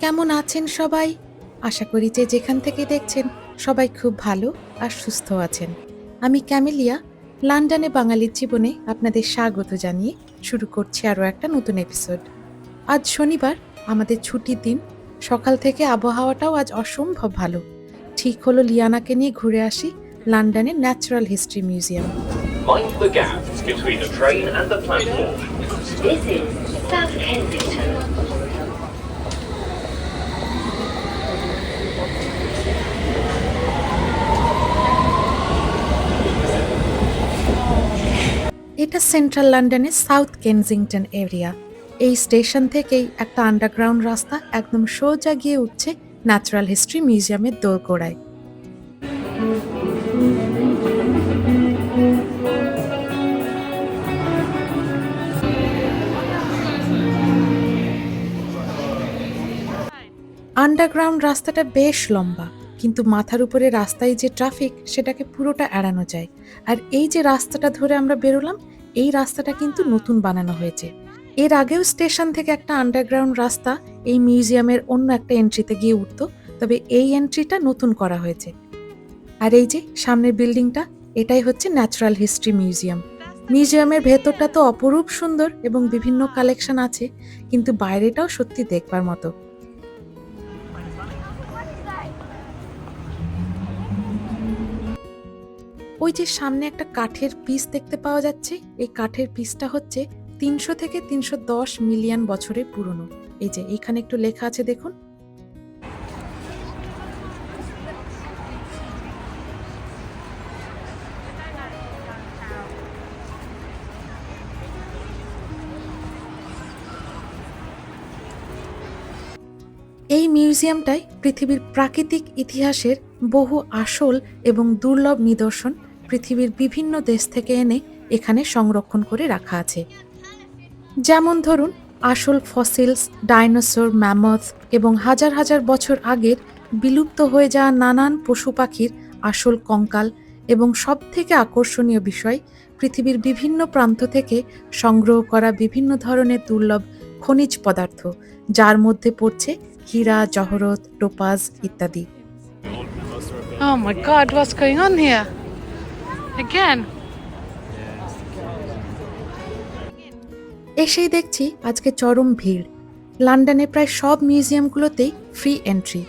কেমন আছেন সবাই? আশা করি যে যেখান থেকে দেখছেন সবাই খুব ভালো আর সুস্থ আছেন। আমি ক্যামেলিয়া লন্ডনে বাঙালির জীবনে আপনাদের স্বাগত জানিয়ে শুরু করছি আরও একটা নতুন এপিসোড আজ শনিবার আমাদের ছুটির দিন। সকাল থেকে আবহাওয়াটাও আজ অসম্ভব ভালো। ঠিক হলো লিয়ানাকে নিয়ে ঘুরে আসি লন্ডনের natural history museum. Mind the gap between the train and the platform. This is South Kensington. এটা সেন্ট্রাল লন্ডনের সাউথ কেনজিংটন এরিয়া। এই স্টেশন থেকেই একটা আন্ডারগ্রাউন্ড রাস্তা একদম সোজা গিয়ে উঠছে ন্যাচারাল হিস্ট্রি মিউজিয়ামের দোরগোড়ায়। আন্ডারগ্রাউন্ড রাস্তাটা বেশ লম্বা, কিন্তু মাথার উপরে রাস্তায় যে ট্রাফিক, সেটাকে পুরোটা এড়ানো যায়। আর এই যে রাস্তাটা ধরে আমরা বেরোলাম এই রাস্তাটা কিন্তু নতুন বানানো হয়েছে। এর আগেও স্টেশন থেকে একটা আন্ডারগ্রাউন্ড রাস্তা এই মিউজিয়ামের অন্য একটা এন্ট্রিতে গিয়ে উঠতো, তবে এই এন্ট্রিটা নতুন করা হয়েছে। আর এই যে, সামনের বিল্ডিংটা, এটাই হচ্ছে ন্যাচারাল হিস্ট্রি মিউজিয়াম। মিউজিয়ামের ভেতরটা তো অপরূপ সুন্দর এবং বিভিন্ন কালেকশন আছে, কিন্তু বাইরেটাও সত্যি দেখবার মতো। ওই যে সামনে একটা কাঠের পিস দেখতে পাওয়া যাচ্ছে। এই কাঠের পিসটা হচ্ছে তিনশো থেকে তিনশো দশ মিলিয়ন বছরের পুরনো। এই যে এখানে একটু লেখা আছে, দেখুন। এই মিউজিয়ামটায় পৃথিবীর প্রাকৃতিক ইতিহাসের বহু আসল এবং দুর্লভ নিদর্শন। পৃথিবীর বিভিন্ন দেশ থেকে এনে এখানে সংরক্ষণ করে রাখা আছে যেমন ধরুন আসল ফসিলস ডাইনোসর ম্যামথ এবং হাজার হাজার বছর আগের বিলুপ্ত হয়ে যাওয়া নানান পশু পাখির আসল কঙ্কাল এবং সব থেকে আকর্ষণীয় বিষয় পৃথিবীর বিভিন্ন প্রান্ত থেকে সংগ্রহ করা বিভিন্ন ধরনের দুর্লভ খনিজ পদার্থ যার মধ্যে পড়ছে হীরা জহরত টোপাজ ইত্যাদি Oh my god, what's going on here? Again? এসেই দেখছি আজকে চরম ভিড়। লন্ডনে প্রায় সব মিউজিয়ামগুলোতেই ফ্রি এন্ট্রি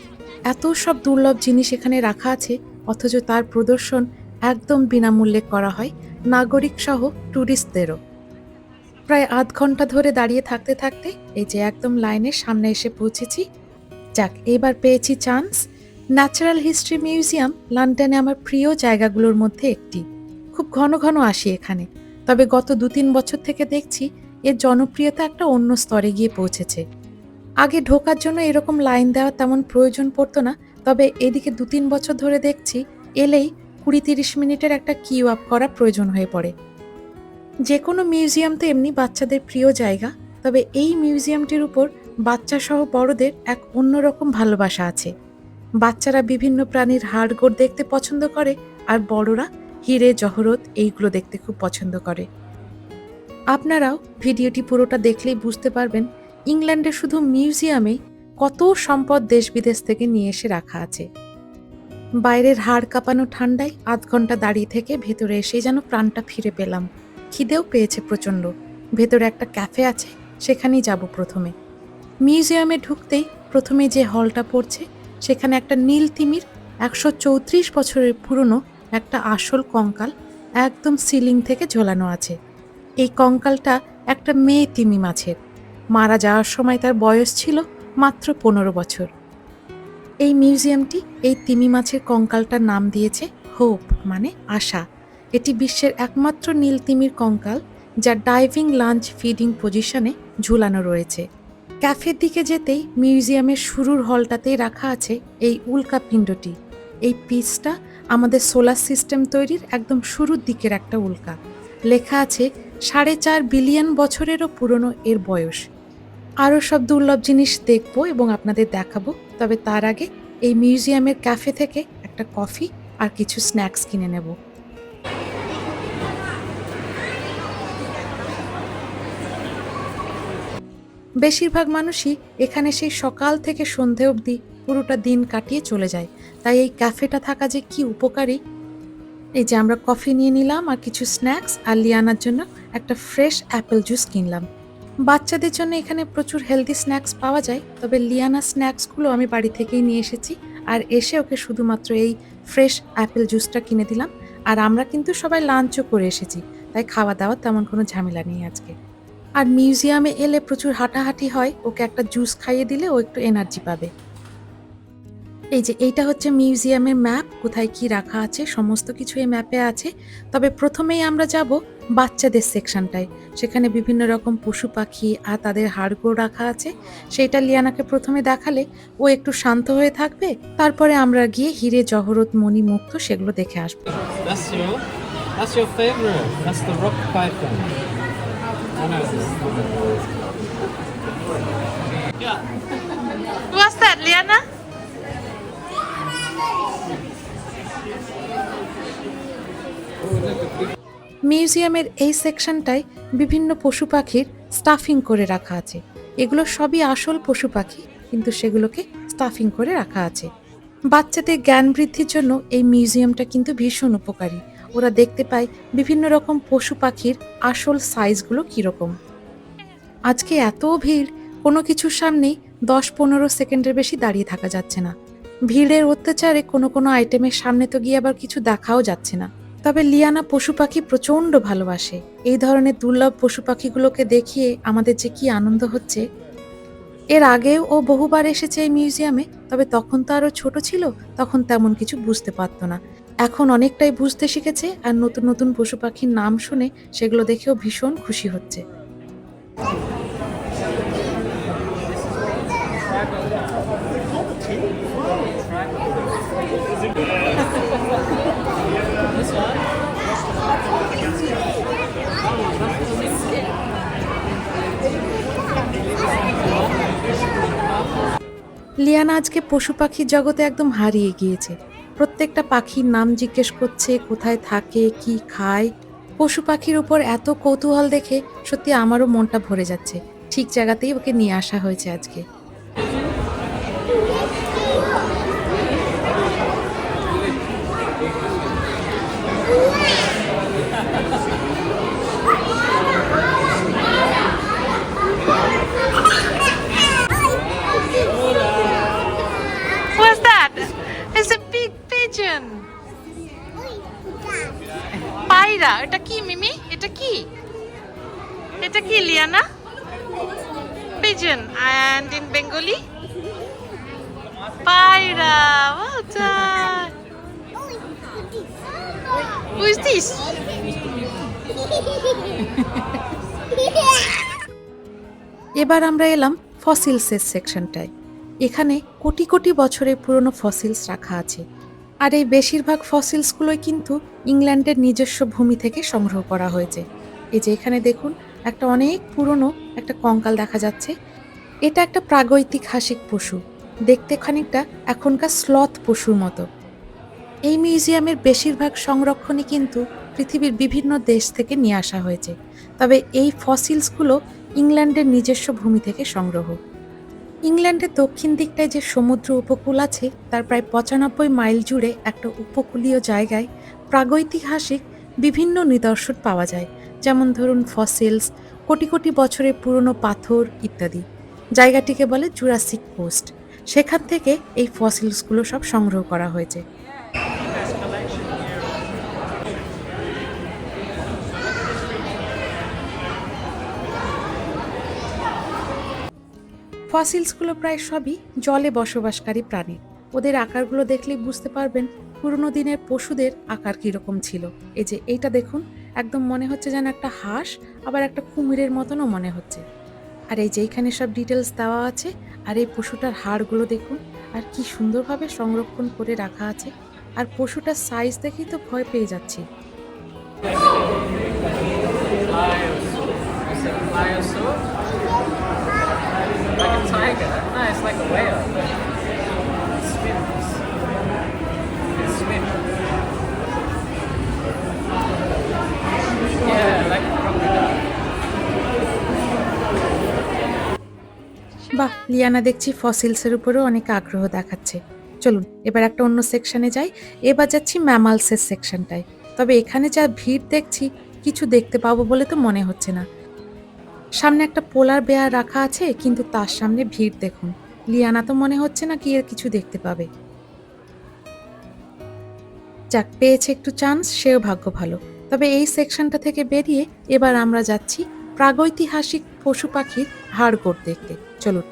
এত সব দুর্লভ জিনিস এখানে রাখা আছে, অথচ তার প্রদর্শন একদম বিনামূল্যে করা হয় নাগরিক সহ ট্যুরিস্টদেরও প্রায় আধ ঘণ্টা ধরে দাঁড়িয়ে থাকতে থাকতে এই যে একদম লাইনের সামনে এসে পৌঁছেছি। যাক, এবার পেয়েছি চান্স ন্যাচারাল হিস্ট্রি মিউজিয়াম লন্ডনে আমার প্রিয় জায়গাগুলোর মধ্যে একটি। খুব ঘন ঘন আসি এখানে। তবে গত দু তিন বছর থেকে দেখছি এর জনপ্রিয়তা একটা অন্য স্তরে গিয়ে পৌঁছেছে। আগে ঢোকার জন্য এরকম লাইন দেওয়া তেমন প্রয়োজন পড়তো না, তবে এদিকে দু তিন বছর ধরে দেখছি এলেই কুড়ি তিরিশ মিনিটের একটা কিউ আপ করা প্রয়োজন হয়ে পড়ে। যে কোনো মিউজিয়াম তো এমনি বাচ্চাদের প্রিয় জায়গা, তবে এই মিউজিয়ামটির উপর বাচ্চা সহ বড়দের এক অন্যরকম ভালোবাসা আছে। বাচ্চারা বিভিন্ন প্রাণীর হাড়গোড় দেখতে পছন্দ করে আর বড়রা হিরে, জহরত এইগুলো দেখতে খুব পছন্দ করে। আপনারাও ভিডিওটি পুরোটা দেখলেই বুঝতে পারবেন, ইংল্যান্ডে শুধু মিউজিয়ামে কত সম্পদ দেশ বিদেশ থেকে নিয়ে এসে রাখা আছে। বাইরের হাড় কাঁপানো ঠান্ডায় আধ ঘণ্টা দাঁড়িয়ে থেকে ভেতরে এসে যেন প্রাণটা ফিরে পেলাম। খিদেও পেয়েছে প্রচণ্ড। ভেতরে একটা ক্যাফে আছে, সেখানেই যাব প্রথমে। মিউজিয়ামে ঢুকতেই প্রথমে যে হলটা পড়ছে, সেখানে একটা নীল তিমির একশো চৌত্রিশ বছরের পুরনো একটা আসল কঙ্কাল একদম সিলিং থেকে ঝোলানো আছে। এই কঙ্কালটা একটা মেয়ে তিমি মাছের। মারা যাওয়ার সময় তার বয়স ছিল মাত্র পনেরো বছর। এই মিউজিয়ামটি এই তিমি মাছের কঙ্কালটার নাম দিয়েছে হোপ মানে আশা। এটি বিশ্বের একমাত্র নীল তিমির কঙ্কাল যা ডাইভিং লাঞ্চ ফিডিং পজিশনে ঝুলানো রয়েছে। ক্যাফের দিকে যেতেই মিউজিয়ামের শুরুর হলটাতেই রাখা আছে এই উল্কা পিণ্ডটি। এই পিসটা আমাদের সোলার সিস্টেম তৈরির একদম শুরুর দিকের একটা উল্কা। লেখা আছে, সাড়ে চার বিলিয়ন বছরেরও পুরনো এর বয়স। আরও সব দুর্লভ জিনিস দেখব এবং আপনাদের দেখাবো, তবে তার আগে এই মিউজিয়ামের ক্যাফে থেকে একটা কফি আর কিছু স্ন্যাক্স কিনে নেব। বেশিরভাগ মানুষই এখানে সেই সকাল থেকে সন্ধে অবধি পুরোটা দিন কাটিয়ে চলে যায়। তাই এই ক্যাফেটা থাকা যে কি উপকারী? এই যে আমরা কফি নিয়ে নিলাম আর কিছু স্ন্যাক্স আর লিয়ানার জন্য একটা ফ্রেশ অ্যাপেল জুস কিনলাম। বাচ্চাদের জন্য এখানে প্রচুর হেলদি স্ন্যাক্স পাওয়া যায়, তবে লিয়ানা স্ন্যাক্সগুলো আমি বাড়ি থেকেই নিয়ে এসেছি আর এসে ওকে শুধুমাত্র এই ফ্রেশ অ্যাপেল জুসটা কিনে দিলাম। আর আমরা কিন্তু সবাই লাঞ্চও করে এসেছি, তাই খাওয়া দাওয়া তেমন কোনো ঝামেলা নেই আজকে। আর মিউজিয়ামে এলে প্রচুর হাঁটাহাঁটি হয়, ওকে একটা জুস খাইয়ে দিলে ও একটু এনার্জি পাবে। এই যে এইটা হচ্ছে মিউজিয়ামের ম্যাপ কোথায় কি রাখা আছে সমস্ত কিছু এই ম্যাপে আছে। তবে প্রথমেই আমরা যাব বাচ্চাদের সেকশনটায়। সেখানে বিভিন্ন রকম পশু পাখি আর তাদের হাড়গোড় রাখা আছে। সেইটা লিয়ানাকে প্রথমে দেখালে ও একটু শান্ত হয়ে থাকবে। তারপরে আমরা গিয়ে হিরে জহরত মণি মুক্ত সেগুলো দেখে আসব। That's your, that's মিউজিয়ামের এই সেকশনটায় বিভিন্ন পশু পাখির স্টাফিং করে রাখা আছে। এগুলো সবই আসল পশু পাখি, কিন্তু সেগুলোকে স্টাফিং করে রাখা আছে। বাচ্চাদের জ্ঞান বৃদ্ধির জন্য এই মিউজিয়ামটা কিন্তু ভীষণ উপকারী। ওরা দেখতে পায় বিভিন্ন রকম পশু পাখির আসল সাইজগুলো কীরকম। আজকে এত ভিড়, কোনো কিছুর সামনেই দশ পনেরো সেকেন্ডের বেশি দাঁড়িয়ে থাকা যাচ্ছে না। ভিড়ের অত্যাচারে কোনো কোনো আইটেমের সামনে তো গিয়ে আবার কিছু দেখাও যাচ্ছে না। তবে লিয়ানা পশু পাখি প্রচণ্ড ভালোবাসে। এই ধরনের দুর্লভ পশু পাখিগুলোকে দেখিয়ে আমাদের যে কি আনন্দ হচ্ছে। এর আগেও ও বহুবার এসেছে এই মিউজিয়ামে, তবে তখন তো আরও ছোট ছিল, তখন তেমন কিছু বুঝতে পারতো না। এখন অনেকটাই বুঝতে শিখেছে আর নতুন নতুন পশু পাখির নাম শুনে সেগুলো দেখেও ভীষণ খুশি হচ্ছে। লিয়ানা আজকে পশু পাখির জগতে একদম হারিয়ে গিয়েছে। প্রত্যেকটা পাখির নাম জিজ্ঞেস করছে, কোথায় থাকে, কি খায়। পশু পাখির উপর এত কৌতূহল দেখে সত্যি আমারও মনটা ভরে যাচ্ছে। ঠিক জায়গাতেই ওকে নিয়ে আসা হয়েছে আজকে What's that? It's a big pigeon. পায়রা এটা কি, মিমি? এটা কি? এটা কি, Liana? pigeon and in bengali? পায়রা who is this এবার আমরা এলাম ফসিলসের সেকশনটায়। এখানে কোটি কোটি বছরের পুরনো ফসিলস রাখা আছে। আর এই বেশিরভাগ ফসিলসগুলোই কিন্তু ইংল্যান্ডের নিজস্ব ভূমি থেকে সংগ্রহ করা হয়েছে। এই যে এখানে দেখুন, একটা অনেক পুরনো একটা কঙ্কাল দেখা যাচ্ছে। এটা একটা প্রাগৈতিহাসিক পশু। দেখতে খানিকটা এখনকার স্লথ পশুর মতো। এই মিউজিয়ামের বেশিরভাগ সংরক্ষণই কিন্তু পৃথিবীর বিভিন্ন দেশ থেকে নিয়ে আসা হয়েছে। তবে এই ফসিলসগুলো ইংল্যান্ডের নিজস্ব ভূমি থেকে সংগ্রহ। ইংল্যান্ডের দক্ষিণ দিকটায় যে সমুদ্র উপকূল আছে, তার প্রায় পঁচানব্বই মাইল জুড়ে একটা উপকূলীয় জায়গায় প্রাগৈতিহাসিক বিভিন্ন নিদর্শন পাওয়া যায়, যেমন ধরুন ফসিলস কোটি কোটি বছরের পুরনো পাথর ইত্যাদি। জায়গাটিকে বলে জুরাসিক পোস্ট সেখান থেকে এই ফসিলসগুলো সব সংগ্রহ করা হয়েছে। ফসিলসগুলো প্রায় সবই জলে বসবাসকারী প্রাণী। ওদের আকারগুলো দেখলেই বুঝতে পারবেন পুরনো দিনের পশুদের আকার কীরকম ছিল। এই যে এইটা দেখুন, একদম মনে হচ্ছে যেন একটা হাঁস, আবার একটা কুমিরের মতনও মনে হচ্ছে। আর এই যে এইখানে সব ডিটেলস দেওয়া আছে, আর এই পশুটার হাড়গুলো দেখুন, আর কি সুন্দরভাবে সংরক্ষণ করে রাখা আছে। আর পশুটার সাইজ দেখেই তো ভয় পেয়ে যাচ্ছি। লিয়ানা দেখছি ফসিলসের উপরেও অনেক আগ্রহ দেখাচ্ছে। চলুন, এবার একটা অন্য সেকশনে যাই। এবার যাচ্ছি ম্যামালসের সেকশনটায় তবে এখানে যা ভিড় দেখছি, কিছু দেখতে পাবো বলে তো মনে হচ্ছে না। সামনে একটা পোলার বেয়ার রাখা আছে, কিন্তু তার সামনে ভিড় দেখুন। লিয়ানা তো মনে হচ্ছে না কি এর কিছু দেখতে পাবে। যাক, পেয়েছে একটু চান্স সেও ভাগ্য ভালো। তবে এই সেকশনটা থেকে বেরিয়ে এবার আমরা যাচ্ছি প্রাগৈতিহাসিক পশু পাখির হাড়গোড় দেখতে। চলুন।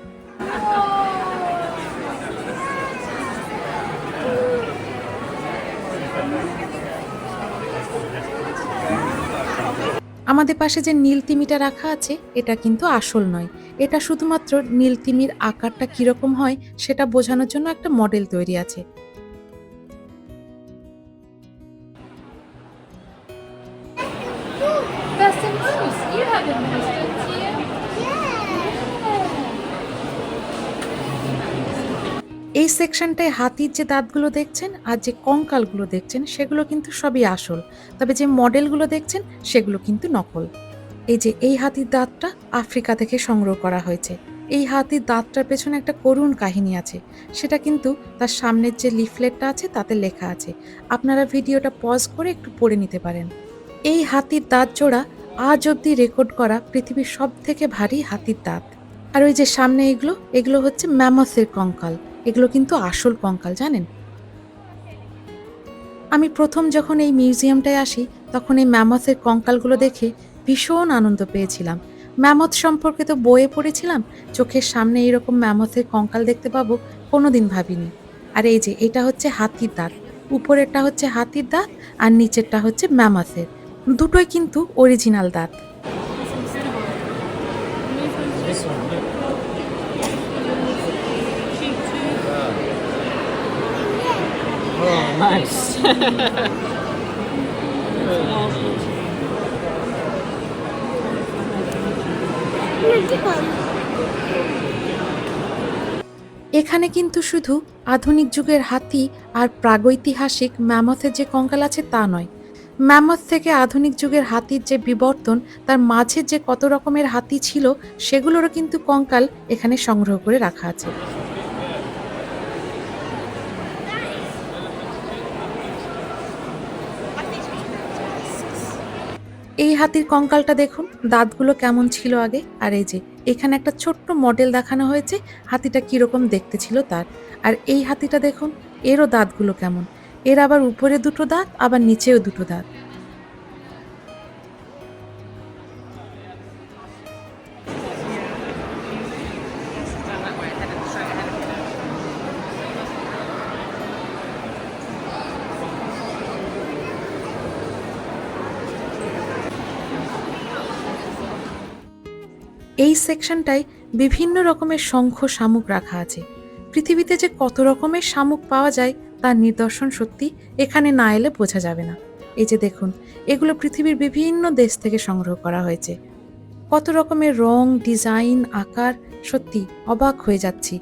আমাদের পাশে যে নীল তিমিটা রাখা আছে, এটা কিন্তু আসল নয়। এটা শুধুমাত্র নীল তিমির আকারটা কীরকম হয়, সেটা বোঝানোর জন্য একটা মডেল তৈরি আছে। সেকশনটায় হাতির যে দাঁতগুলো দেখছেন আর যে কঙ্কালগুলো দেখছেন, সেগুলো কিন্তু সবই আসল। তবে যে মডেলগুলো দেখছেন, সেগুলো কিন্তু নকল। এই যে এই হাতির দাঁতটা আফ্রিকা থেকে সংগ্রহ করা হয়েছে। এই হাতির দাঁতটার পেছনে একটা করুণ কাহিনী আছে। সেটা কিন্তু তার সামনের যে লিফলেটটা আছে, তাতে লেখা আছে। আপনারা ভিডিওটা পজ করে একটু পড়ে নিতে পারেন। এই হাতির দাঁত জোড়া আজ অবধি রেকর্ড করা পৃথিবীর সব থেকে ভারী হাতির দাঁত। আর ওই যে সামনে এগুলো এগুলো হচ্ছে ম্যামথের কঙ্কাল। এগুলো কিন্তু আসল কঙ্কাল, জানেন? আমি প্রথম যখন এই মিউজিয়ামটায় আসি, তখন এই ম্যামথের কঙ্কালগুলো দেখে ভীষণ আনন্দ পেয়েছিলাম। ম্যামথ সম্পর্কে তো বইয়ে পড়েছিলাম, চোখের সামনে এইরকম ম্যামথের কঙ্কাল দেখতে পাবো কোনো দিন ভাবিনি। আর এই যে, এটা হচ্ছে হাতির দাঁত, উপরেরটা হচ্ছে হাতির দাঁত, আর নিচেরটা হচ্ছে ম্যামথের দুটোই কিন্তু অরিজিনাল দাঁত This one, look. Oh, nice. এখানে কিন্তু শুধু আধুনিক যুগের হাতি আর প্রাগৈতিহাসিক ম্যামথের যে কঙ্কাল আছে তা নয় ম্যামথ থেকে আধুনিক যুগের হাতির যে বিবর্তন, তার মাঝে যে কত রকমের হাতি ছিল, সেগুলোরও কিন্তু কঙ্কাল এখানে সংগ্রহ করে রাখা আছে এই হাতির কঙ্কালটা দেখুন, দাঁতগুলো কেমন ছিল আগে। আর এই যে, এখানে একটা ছোট্ট মডেল দেখানো হয়েছে, হাতিটা কীরকম দেখতে ছিল তার। আর এই হাতিটা দেখুন, এরও দাঁতগুলো কেমন। এর আবার উপরে দুটো দাঁত, আবার নিচেও দুটো দাঁত। সেকশনটায় বিভিন্ন রকমের শঙ্খ শামুক রাখা আছে। পৃথিবীতে যে কত রকমের শামুক পাওয়া যায়, তার নিদর্শন সত্যি এখানে না এলে বোঝা যাবে না। এই যে দেখুন, এগুলো পৃথিবীর বিভিন্ন দেশ থেকে সংগ্রহ করা হয়েছে। কত রকমের রং, ডিজাইন, আকার, সত্যি অবাক হয়ে যাচ্ছি।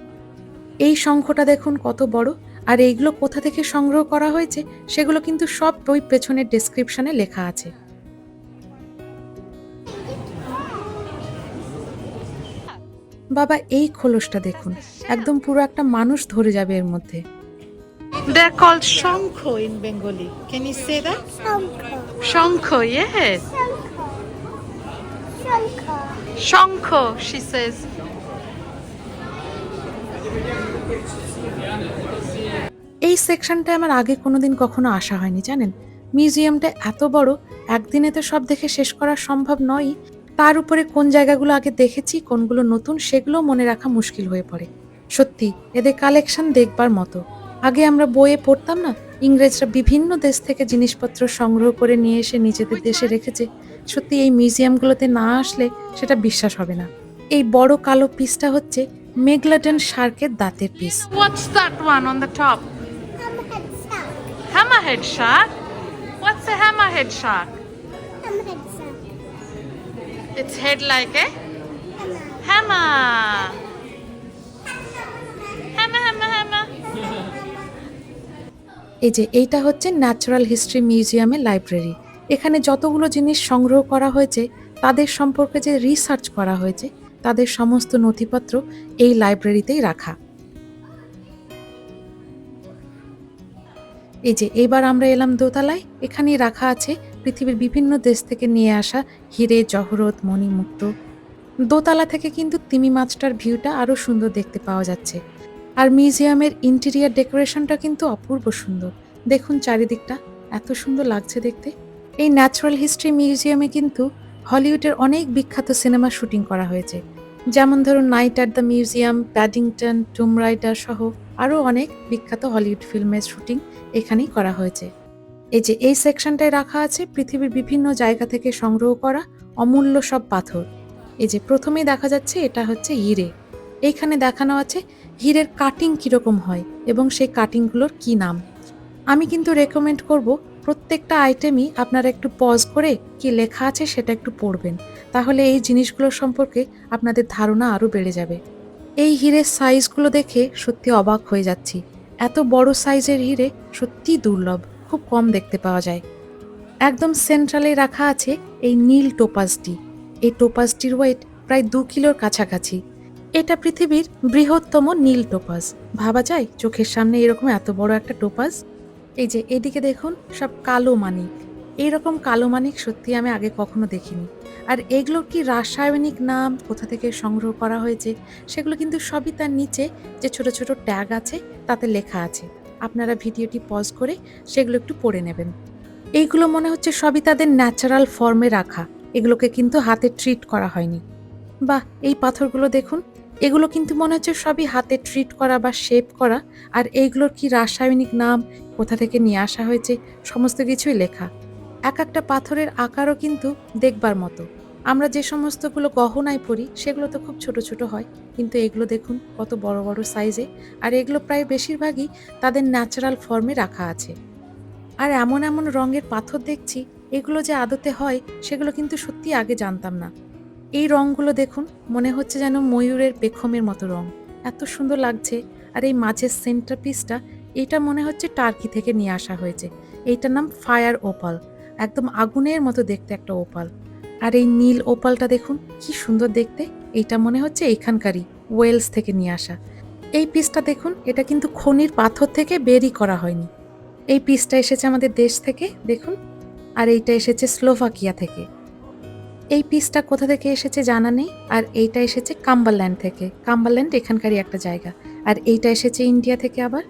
এই শঙ্খটা দেখুন কত বড়, আর এইগুলো কোথা থেকে সংগ্রহ করা হয়েছে, সেগুলো কিন্তু সব বই পেছনের ডেসক্রিপশনে লেখা আছে। বাবা এই খোলসটা দেখুন একদম পুরো একটা মানুষ ধরে যাবে এর মধ্যে They're called Shankho in Bengali. Can you say that? Shankho, yes. Shankho, she says. এই সেকশনটা আমার আগে কোনোদিন কখনো আসা হয়নি জানেন মিউজিয়ামটা এত বড় একদিনে তো সব দেখে শেষ করা সম্ভব নয় তার উপরে কোন জায়গাগুলো আগে দেখেছি কোনগুলো নতুন সেগুলো মনে রাখা মুশকিল হয়ে পড়ে সত্যি এদের কালেকশন দেখবার মতো আগে আমরা বইয়ে পড়তাম না ইংরেজরা বিভিন্ন দেশ থেকে জিনিসপত্র সংগ্রহ করে নিয়ে এসে নিজেদের দেশে রেখেছে সত্যি এই মিউজিয়ামগুলোতে না আসলে সেটা বিশ্বাস হবে না এই বড় কালো পিসটা হচ্ছে মেগলাডন শার্কের দাঁতের piece What's that one on the top? Hammerhead shark. What's a hammerhead shark? Its head like a hammer. Hammer, hammer, hammer. এই যে এইটা হচ্ছে ন্যাচারাল হিস্ট্রি মিউজিয়ামের লাইব্রেরি এখানে যতগুলো জিনিস সংগ্রহ করা হয়েছে তাদের সম্পর্কে যে রিসার্চ করা হয়েছে তাদের সমস্ত নথিপত্র এই লাইব্রেরিতেই রাখা এই যে এবার আমরা এলাম দোতলায় এখানেই রাখা আছে পৃথিবীর বিভিন্ন দেশ থেকে নিয়ে আসা হিরে, জহরত, মণিমুক্ত দোতলা থেকে কিন্তু তিমি মাছটার ভিউটা আরও সুন্দর দেখতে পাওয়া যাচ্ছে। আর মিউজিয়ামের ইন্টেরিয়ার ডেকোরেশনটা কিন্তু অপূর্ব সুন্দর। দেখুন চারিদিকটা, এত সুন্দর লাগছে দেখতে। এই ন্যাচারাল হিস্ট্রি মিউজিয়ামে কিন্তু হলিউডের অনেক বিখ্যাত সিনেমা শুটিং করা হয়েছে। যেমন ধরুন Night at the Museum Paddington Tomb Raider সহ আরও অনেক বিখ্যাত হলিউড ফিল্মের শুটিং এখানেই করা হয়েছে। এই যে এই সেকশনটায় রাখা আছে পৃথিবীর বিভিন্ন জায়গা থেকে সংগ্রহ করা অমূল্য সব পাথর। এই যে প্রথমেই দেখা যাচ্ছে এটা হচ্ছে হিরে। এইখানে দেখানো আছে হীরের কাটিং কীরকম হয় এবং সেই কাটিংগুলোর কি নাম। আমি কিন্তু রেকমেন্ড করব প্রত্যেকটা আইটেমই আপনারা একটু পজ করে কি লেখা আছে সেটা একটু পড়বেন। তাহলে এই জিনিসগুলো সম্পর্কে আপনাদের ধারণা আরও বেড়ে যাবে। এই হিরের সাইজগুলো দেখে সত্যি অবাক হয়ে যাচ্ছি। এত বড় সাইজের হিরে সত্যিই দুর্লভ। খুব কম দেখতে পাওয়া যায়। একদম সেন্ট্রালে রাখা আছে এই নীল টোপাসটি এই টোপাসটির ওয়েট প্রায় দু কিলোর কাছাকাছি। এটা পৃথিবীর বৃহত্তম নীল টোপাস ভাবা যায় চোখের সামনে এরকম এত বড় একটা টোপাস এই যে, এদিকে দেখুন, সব কালো মানিক। এইরকম কালো মানিক সত্যি আমি আগে কখনো দেখিনি। আর এগুলোর কি রাসায়নিক নাম কোথা থেকে সংগ্রহ করা হয়েছে, সেগুলো কিন্তু সবই তার নিচে যে ছোট ছোট ট্যাগ আছে, তাতে লেখা আছে। আপনারা ভিডিওটি পজ করে সেগুলো একটু পড়ে নেবেন। এইগুলো মনে হচ্ছে সবই তাদের ন্যাচারাল ফর্মে রাখা। এগুলোকে কিন্তু হাতে ট্রিট করা হয়নি। বাহ, এই পাথরগুলো দেখুন। এগুলো কিন্তু মনে হচ্ছে সবই হাতে ট্রিট করা বা শেপ করা। আর এইগুলোর কি রাসায়নিক নাম, কোথা থেকে নিয়ে আসা হয়েছে, সমস্ত কিছুই লেখা। এক একটা পাথরের আকারও কিন্তু দেখবার মতো। আমরা যে সমস্তগুলো গহনায় পরি, সেগুলো তো খুব ছোট ছোট হয়। কিন্তু এগুলো দেখুন, কত বড় বড় সাইজে আর এগুলো প্রায় বেশিরভাগই তাদের ন্যাচারাল ফর্মে রাখা আছে। আর এমন এমন রঙের পাথর দেখছি, এগুলো যে আদতে হয়, সেগুলো কিন্তু সত্যি আগে জানতাম না। এই রঙগুলো দেখুন, মনে হচ্ছে যেন ময়ূরের পেখমের মতো রং। এত সুন্দর লাগছে। আর এই মাঝের সেন্টার পিসটা এটা মনে হচ্ছে টার্কি থেকে নিয়ে আসা হয়েছে। এইটার নাম ফায়ার ওপাল একদম আগুনের মতো দেখতে একটা ওপাল আর এই নীল ওপালটা দেখুন, কি সুন্দর দেখতে। এইটা মনে হচ্ছে এখানকারই, ওয়েলস থেকে নিয়ে আসা। এই পিসটা দেখুন, এটা কিন্তু খনির পাথর থেকে বেরই করা হয়নি। এই পিসটা এসেছে আমাদের দেশ থেকে, দেখুন। আর এইটা এসেছে স্লোভাকিয়া থেকে। এই পিসটা কোথা থেকে এসেছে জানা নেই, আর এইটা এসেছে কাম্বারল্যান্ড থেকে। কাম্বারল্যান্ড এখানকারই একটা জায়গা। আর এইটা এসেছে ইন্ডিয়া থেকে আবার।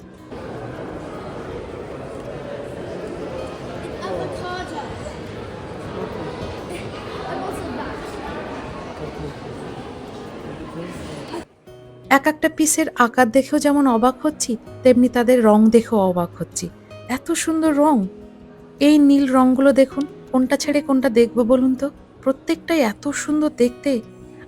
এক একটা পিসের আকার দেখেও যেমন অবাক হচ্ছি, তেমনি তাদের রং দেখেও অবাক হচ্ছি। এত সুন্দর রং! এই নীল রংগুলো দেখুন, কোনটা ছেড়ে কোনটা দেখব বলুন তো? প্রত্যেকটাই এত সুন্দর দেখতে।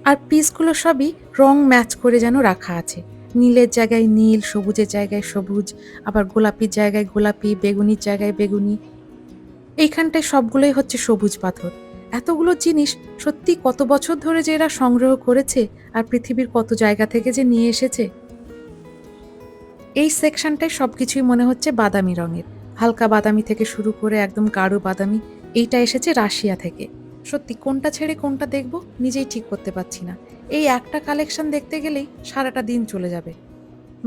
আর পিসগুলো সবই রং ম্যাচ করে যেন রাখা আছে। নীলের জায়গায় নীল, সবুজের জায়গায় সবুজ, আবার গোলাপির জায়গায় গোলাপি, বেগুনির জায়গায় বেগুনি। এইখানটায় সবগুলোই হচ্ছে সবুজ পাথর। এতগুলো জিনিস সত্যি কত বছর ধরে যে এরা সংগ্রহ করেছে আর পৃথিবীর কত জায়গা থেকে যে নিয়ে এসেছে। এই সেকশনটায় সব কিছুই মনে হচ্ছে বাদামি রঙের। হালকা বাদামি থেকে শুরু করে একদম গাঢ় বাদামি, এইটা এসেছে রাশিয়া থেকে। সত্যি কোনটা ছেড়ে কোনটা দেখব, নিজেই ঠিক করতে পারছি না। এই একটা কালেকশন দেখতে গেলেই সারাটা দিন চলে যাবে।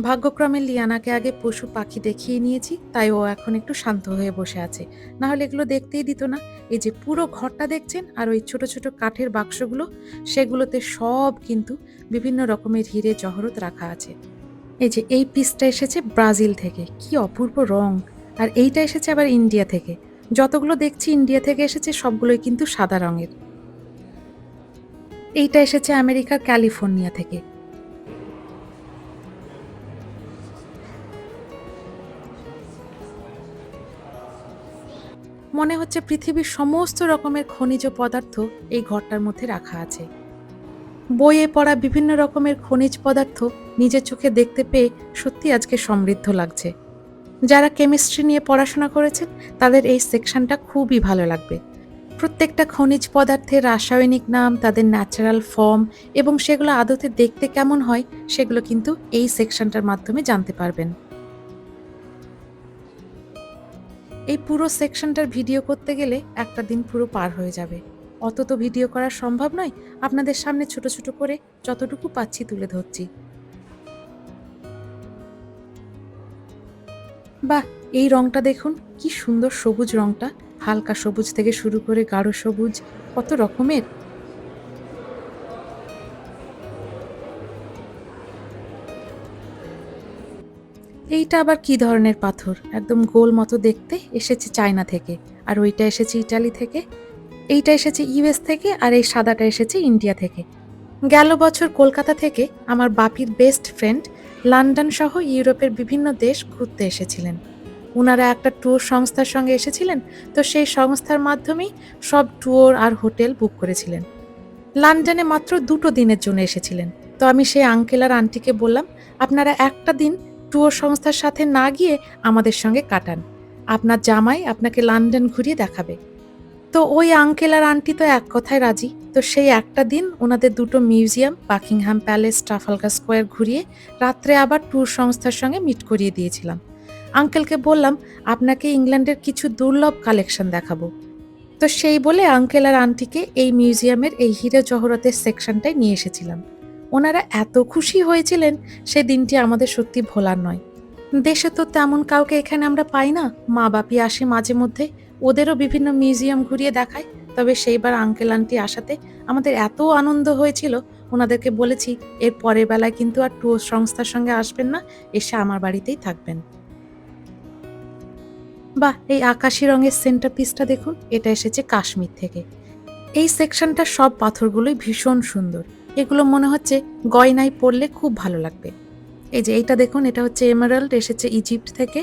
ভাগ্যক্রমে লিয়ানাকে আগে পশু পাখি দেখিয়ে নিয়েছি, তাই ও এখন একটু শান্ত হয়ে বসে আছে। না হলে এগুলো দেখতেই দিত না। এই যে পুরো ঘরটা দেখছেন আর ওই ছোট ছোট কাঠের বাক্সগুলো, সেগুলোতে সব কিন্তু বিভিন্ন রকমের হিরে জহরত রাখা আছে। এই যে এই পিসটা এসেছে ব্রাজিল থেকে, কি অপূর্ব রং! আর এইটা এসেছে আবার ইন্ডিয়া থেকে। যতগুলো দেখছি ইন্ডিয়া থেকে এসেছে, সবগুলোই কিন্তু সাদা রঙের। এইটা এসেছে আমেরিকার ক্যালিফোর্নিয়া থেকে। মনে হচ্ছে পৃথিবীর সমস্ত রকমের খনিজ পদার্থ এই ঘরটার মধ্যে রাখা আছে। বইয়ে পড়া বিভিন্ন রকমের খনিজ পদার্থ নিজের চোখে দেখতে পেয়ে সত্যি আজকে সমৃদ্ধ লাগছে। যারা কেমিস্ট্রি নিয়ে পড়াশোনা করেছেন, তাদের এই সেকশনটা খুবই ভালো লাগবে। প্রত্যেকটা খনিজ পদার্থের রাসায়নিক নাম, তাদের ন্যাচারাল ফর্ম এবং সেগুলো আদতে দেখতে কেমন হয়, সেগুলো কিন্তু এই সেকশনটার মাধ্যমে জানতে পারবেন। এই পুরো সেকশনটার ভিডিও করতে গেলে একটা দিন পুরো পার হয়ে যাবে। অত তো ভিডিও করা সম্ভব নয়, আপনাদের সামনে ছোট ছোট করে যতটুকু পাচ্ছি তুলে ধরছি। বাহ, এই রংটা দেখুন, কি সুন্দর সবুজ রংটা। হালকা সবুজ থেকে শুরু করে গাঢ় সবুজ, কত রকমের। এইটা আবার কি ধরনের পাথর? একদম গোল মতো দেখতে এসেছে চায়না থেকে, আর ওইটা এসেছে ইটালি থেকে, এইটা এসেছে ইউএস থেকে, আর এই সাদাটা এসেছে ইন্ডিয়া থেকে। গেল বছর কলকাতা থেকে আমার বাপির বেস্ট ফ্রেন্ড লন্ডন সহ ইউরোপের বিভিন্ন দেশ ঘুরতে এসেছিলেন। ওনারা একটা ট্যুর সংস্থার সঙ্গে এসেছিলেন, তো সেই সংস্থার মাধ্যমেই সব ট্যুর আর হোটেল বুক করেছিলেন। লন্ডনে মাত্র দুটো দিনের জন্য এসেছিলেন, তো আমি সেই আঙ্কেল আর আন্টিকে বললাম, আপনারা একটা দিন ট্যুর সংস্থার সাথে না গিয়ে আমাদের সঙ্গে কাটান। আপনার জামাই আপনাকে লন্ডন ঘুরিয়ে দেখাবে। তো ওই আঙ্কেল আর আন্টি তো এক কথায় রাজি। তো সেই একটা দিন ওনাদের দুটো museum, Buckingham Palace, Trafalgar Square ঘুরিয়ে রাত্রে আবার ট্যুর সংস্থার সঙ্গে মিট করিয়ে দিয়েছিলাম। আঙ্কেলকে বললাম, আপনাকে ইংল্যান্ডের কিছু দুর্লভ কালেকশন দেখাবো। তো সেই বলে আঙ্কেল আর আন্টিকে এই মিউজিয়ামের এই হিরে জহরতের সেকশনটায় নিয়ে এসেছিলাম। ওনারা এত খুশি হয়েছিলেন, সে দিনটি আমাদের সত্যি ভোলার নয়। দেশে তো তেমন কাউকে এখানে আমরা পাই না। মা বাপি আসে মাঝে মধ্যে, ওদেরও বিভিন্ন মিউজিয়াম ঘুরিয়ে দেখায়। তবে সেইবার আঙ্কেল, আন্টি আসাতে আমাদের এত আনন্দ হয়েছিল, ওনাদেরকে বলেছি, এর পরের বেলায় কিন্তু আর ট্যুর সংস্থার সঙ্গে আসবেন না, এসে আমার বাড়িতেই থাকবেন। বাহ, এই আকাশি রঙের সেন্টার পিসটা দেখুন, এটা এসেছে কাশ্মীর থেকে। এই সেকশনটা সব পাথরগুলোই ভীষণ সুন্দর। এগুলো মনে হচ্ছে গয়নায় পরলে খুব ভালো লাগবে। এই যে এইটা দেখুন, এটা হচ্ছে এমারাল্ড, এসেছে ইজিপ্ট থেকে।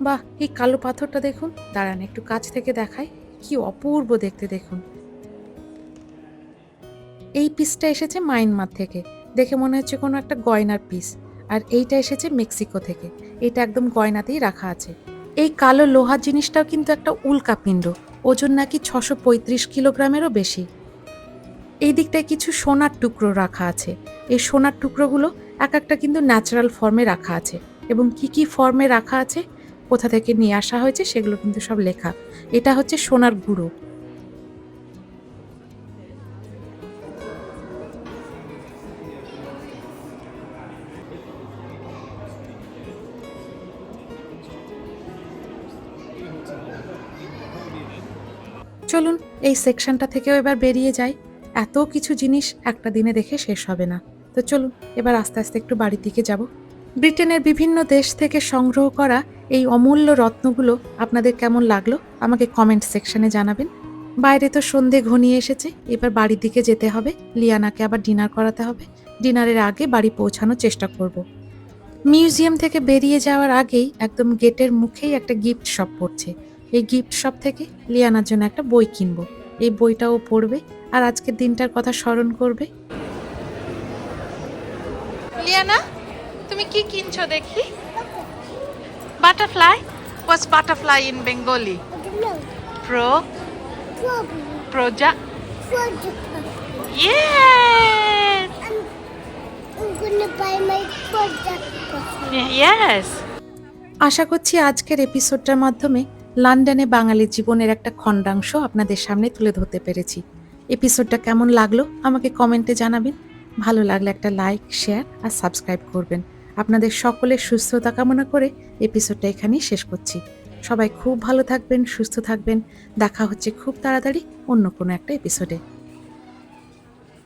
বাহ এই কালো পাথরটা দেখুন। দাঁড়ান, একটু কাছ থেকে দেখায় কি অপূর্ব দেখতে দেখুন। এই পিসটা এসেছে মাইনমার থেকে। দেখে মনে হচ্ছে কোনো একটা গয়নার পিস আর এইটা এসেছে মেক্সিকো থেকে। এটা একদম গয়নাতেই রাখা আছে। এই কালো লোহার জিনিসটাও কিন্তু একটা উল্কাপিণ্ড ওজন নাকি ছশো পঁয়ত্রিশ কিলোগ্রামেরও বেশি। এই দিকটায় কিছু সোনার টুকরো রাখা আছে। এই সোনার টুকরোগুলো এক একটা কিন্তু ন্যাচারাল ফর্মে রাখা আছে। এবং কি কি ফর্মে রাখা আছে, কোথা থেকে নিয়ে আসা হয়েছে সেগুলো কিন্তু সব লেখা। এটা হচ্ছে সোনার গুঁড়ো। চলুন এই সেকশনটা থেকেও এবার বেরিয়ে যাই। এত কিছু জিনিস একটা দিনে দেখে শেষ হবে না। তো চলুন, এবার আস্তে আস্তে একটু বাড়ির দিকে যাব। ব্রিটেনের বিভিন্ন দেশ থেকে সংগ্রহ করা এই অমূল্য রত্নগুলো আপনাদের কেমন লাগল আমাকে কমেন্ট সেকশনে জানাবেন। বাইরে তো সন্ধে ঘনিয়ে এসেছে, এবার বাড়ির দিকে যেতে হবে। লিয়ানাকে আবার ডিনার করাতে হবে। ডিনারের আগে বাড়ি পৌঁছানোর চেষ্টা করব। মিউজিয়াম থেকে বেরিয়ে যাওয়ার আগেই একদম গেটের মুখেই একটা গিফট শপ পড়ছে। এই গিফট শপ থেকে লিয়ানার জন্য একটা বই কিনবো। এই বইটাও পড়বে আর আজকের দিনটার কথা স্মরণ করবে? লিয়ানা তুমি কি কিনছো দেখি? Butterfly was butterfly in Bengali pro project. Yes I'm, I'm gonna buy my project. Yes আশা করছি আজকের এপিসোডটার মাধ্যমে লন্ডনে বাঙালি জীবনের একটা খণ্ডাংশ আপনাদের সামনে তুলে ধরতে পেরেছি। এপিসোডটা কেমন লাগল আমাকে কমেন্টে জানাবেন। ভালো লাগলে একটা লাইক শেয়ার আর সাবস্ক্রাইব করবেন। আপনাদের সকলের সুস্থতা কামনা করে এপিসোডটা এখানেই শেষ করছি। সবাই খুব ভালো থাকবেন, সুস্থ থাকবেন। দেখা হচ্ছে খুব তাড়াতাড়ি অন্য কোনো একটা এপিসোডে